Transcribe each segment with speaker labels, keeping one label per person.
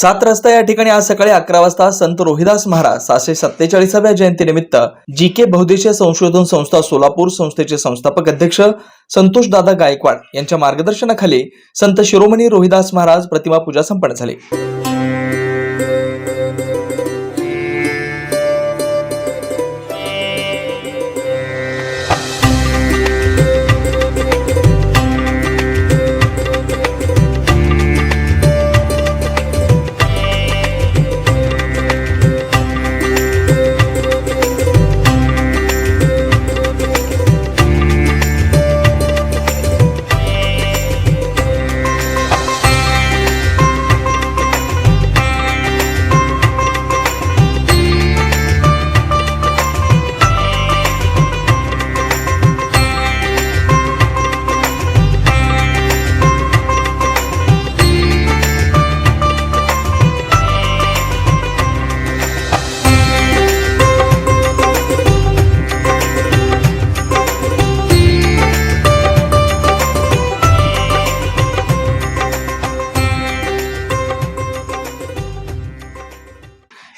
Speaker 1: सात रस्ता या ठिकाणी आज सकाळी अकरा वाजता संत रोहिदास महाराज सहाशे सत्तेचाळीसाव्या जयंतीनिमित्त जी के बहुदेशीय संशोधन संस्था सोलापूर संस्थेचे संस्थापक अध्यक्ष संतोष दादा गायकवाड यांच्या मार्गदर्शनाखाली संत शिरोमणी रोहिदास महाराज प्रतिमा पूजा संपन्न झाली.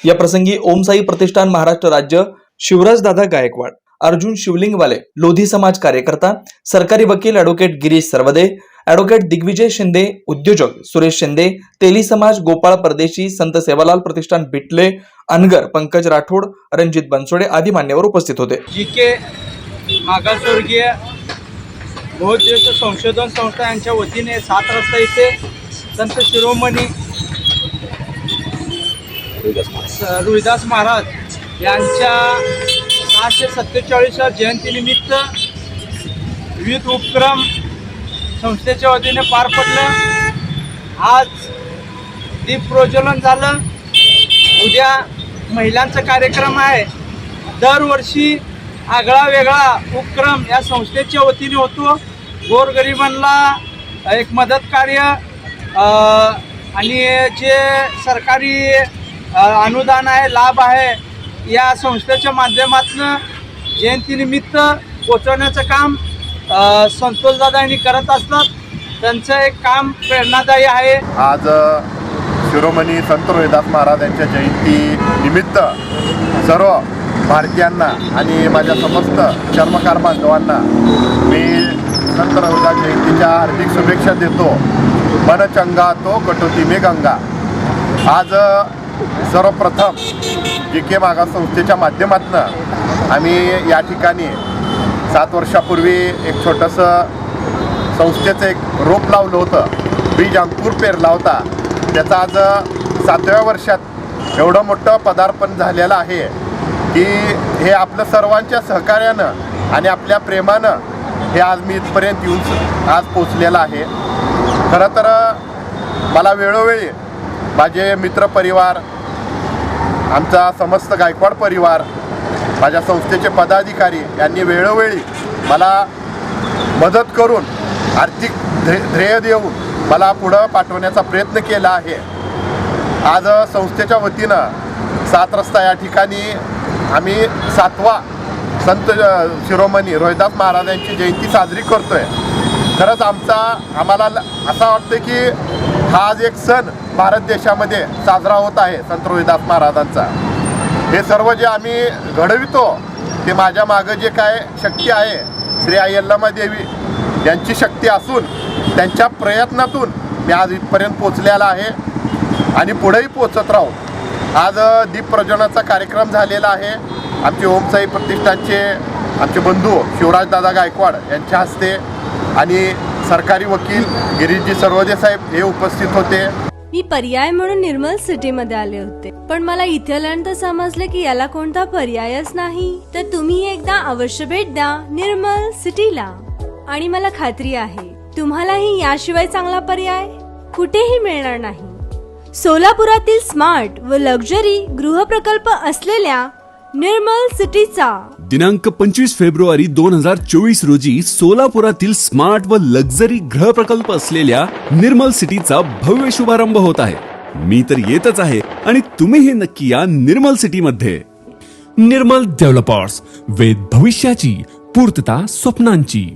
Speaker 1: या प्रसंगी ओमसाई प्रतिष्ठान महाराष्ट्र राज्य शिवराजदादा गायकवाड अर्जुन शिवलिंगवाले लोधी समाज कार्यकर्ता सरकारी वकील ॲडव्होकेट गिरीश सरवदे ॲडव्होकेट दिग्विजय शिंदे उद्योजक सुरेश शिंदे तेली समाज गोपाळ परदेशी संत सेवालाल प्रतिष्ठान बिटले अनगर पंकज राठोड रणजित बनसोडे आदी मान्यवर उपस्थित होते.
Speaker 2: जी के मागासवर्गीय बहुद्देश संशोधन संस्था यांच्या वतीने सात रस्ता इथे संत शिरोमणी रुईदास महाराज. यांच्या सहाशे सत्तेचाळीसच्या जयंतीनिमित्त विविध उपक्रम संस्थेच्या वतीने पार पडलं. आज दीप प्रज्वलन झालं. उद्या महिलांचा कार्यक्रम आहे. दरवर्षी आगळा वेगळा उपक्रम या संस्थेच्या वतीने होतो. गोरगरिबांना एक मदत कार्य आणि जे सरकारी अनुदान आहे लाभ आहे. या संस्थेच्या माध्यमातून जयंतीनिमित्त पोचवण्याचं काम अ, संतोषदादा यांनी करत असतात. त्यांचं एक काम प्रेरणादायी आहे.
Speaker 3: आज शिरोमणी संत रोहिदास महाराज यांच्या जयंती निमित्त सर्व भारतीयांना आणि माझ्या समस्त चर्मकार बांधवांना मी संत रविदास जयंतीच्या हार्दिक शुभेच्छा देतो. मन चंगा तो कटोती मे गंगा. आज सर्वप्रथम जी के मागास संस्थेच्या माध्यमातून आम्ही या ठिकाणी सात वर्षापूर्वी एक छोटंसं संस्थेचं एक रोप लावलं होतं. बीज अंकुर पेरला होता. त्याचं आज सातव्या वर्षात एवढं मोठं पदार्पण झालेलं आहे की हे आपलं सर्वांच्या सहकार्यानं आणि आपल्या प्रेमानं हे आज मी इथपर्यंत येऊन आज पोचलेलं आहे. खरं तर मला वेळोवेळी माझे मित्रपरिवार आमचा समस्त गायकवाड परिवार माझ्या संस्थेचे पदाधिकारी यांनी वेळोवेळी मला मदत करून आर्थिक ध्ये ध्येय देऊन मला पुढं पाठवण्याचा प्रयत्न केला आहे. आज संस्थेच्या वतीनं सात रस्ता या ठिकाणी आम्ही सातवा संत शिरोमणी रोहिदास महाराजांची जयंती साजरी करतो आहे खरंच आमचा आम्हाला ल- असं वाटतं की हा आज एक सण भारत देशामध्ये साजरा होत आहे संत रोहिदास महाराजांचा. हे सर्व जे आम्ही घडवितो ते माझ्या मागं जे काय शक्ती आहे श्री आई यल्लमा देवी यांची शक्ती असून त्यांच्या प्रयत्नातून मी आज इथपर्यंत पोचलेला आहे आणि पुढेही पोचत राहू. आज दीप प्रज्वलनाचा कार्यक्रम झालेला आहे. आमचे ओमसाई प्रतिष्ठानचे आमचे बंधू शिवराजदादा गायकवाड यांच्या हस्ते आणि सरकारी वकील गिरीशजी सर्वदे साहेब हे उपस्थित होते.
Speaker 4: मी पर्याय म्हणून निर्मल सिटी मध्ये आले होते. पण मला इथे आल्यानंतर समजलं की याला कोणता पर्यायच नाही. तर तुम्ही एकदा अवश्य भेट द्या निर्मल सिटीला. आणि मला खात्री आहे तुम्हालाही याशिवाय चांगला पर्याय कुठेही मिळणार नाही. सोलापुरातील स्मार्ट व लक्झरी गृहप्रकल्प असलेल्या निर्मल सिटीचा.
Speaker 5: दिनांक पंचवीस फेब्रुवारी दोन हजार चोवीस रोजी सोलापुरातील स्मार्ट व लक्झरी गृह प्रकल्प असलेल्या निर्मल सिटीचा भव्य शुभारंभ होत आहे. मी तर येतच आहे आणि तुम्हीही नक्की या निर्मल सिटी मध्ये निर्मल डेव्हलपर्स वेद भविष्याची पूर्तता स्वप्नांची.